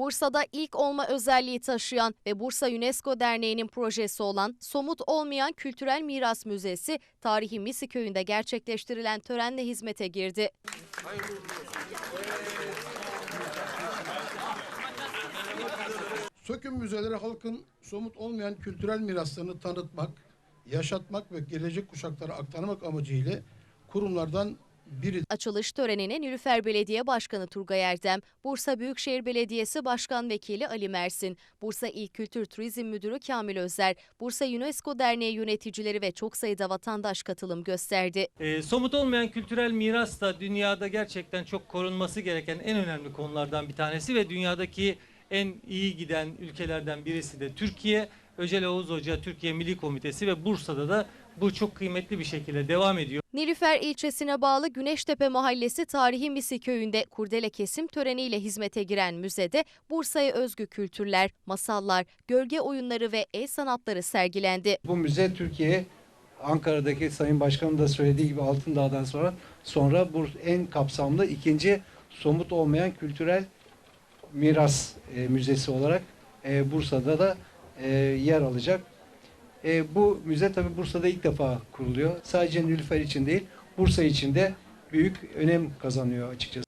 Bursa'da ilk olma özelliği taşıyan ve Bursa UNESCO Derneği'nin projesi olan Somut Olmayan Kültürel Miras Müzesi, tarihi Misi Köyü'nde gerçekleştirilen törenle hizmete girdi. Söküm müzeleri halkın somut olmayan kültürel miraslarını tanıtmak, yaşatmak ve gelecek kuşaklara aktarmak amacıyla kurumlardan biri. Açılış törenine Nilüfer Belediye Başkanı Turgay Erdem, Bursa Büyükşehir Belediyesi Başkan Vekili Ali Mersin, Bursa İl Kültür Turizm Müdürü Kamil Özer, Bursa UNESCO Derneği yöneticileri ve çok sayıda vatandaş katılım gösterdi. Ee, somut olmayan kültürel miras da dünyada gerçekten çok korunması gereken en önemli konulardan bir tanesi ve dünyadaki en iyi giden ülkelerden birisi de Türkiye. Öcel Oğuz Hoca Türkiye Milli Komitesi ve Bursa'da da bu çok kıymetli bir şekilde devam ediyor. Nilüfer ilçesine bağlı Güneştepe Mahallesi Tarihi Misi Köyü'nde kurdele kesim töreniyle hizmete giren müzede Bursa'ya özgü kültürler, masallar, gölge oyunları ve el sanatları sergilendi. Bu müze Türkiye Ankara'daki Sayın Başkanım da söylediği gibi Altındağ'dan sonra sonra bu en kapsamlı ikinci somut olmayan kültürel miras e, müzesi olarak e, Bursa'da da e, yer alacak. E, bu müze tabi Bursa'da ilk defa kuruluyor. Sadece Nilüfer için değil, Bursa için de büyük önem kazanıyor açıkçası.